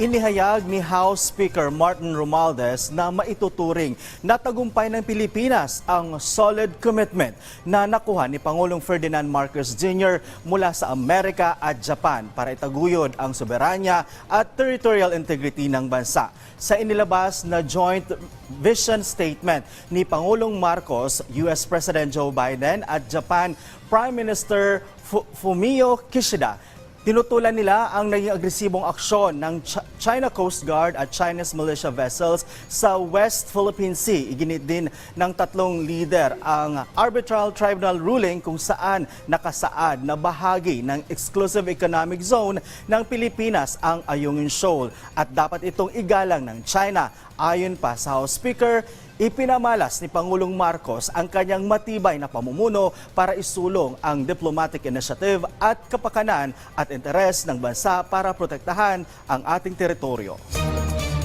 Inihayag ni House Speaker Martin Romualdez na maituturing na tagumpay ng Pilipinas ang solid commitment na nakuha ni Pangulong Ferdinand Marcos Jr. mula sa Amerika at Japan para itaguyod ang soberanya at territorial integrity ng bansa. Sa inilabas na joint vision statement ni Pangulong Marcos, US President Joe Biden at Japan Prime Minister Fu- Fumio Kishida Tinutulan nila ang naging agresibong aksyon ng Ch- China Coast Guard at Chinese militia vessels sa West Philippine Sea. Iginit din ng tatlong leader ang arbitral tribunal ruling kung saan nakasaad na bahagi ng exclusive economic zone ng Pilipinas ang Ayungin Shoal at dapat itong igalang ng China. Ayon pa sa House Speaker, Ipinamalas ni Pangulong Marcos ang kanyang matibay na pamumuno para isulong ang diplomatic initiative at kapakanan at interes ng bansa para protektahan ang ating teritoryo.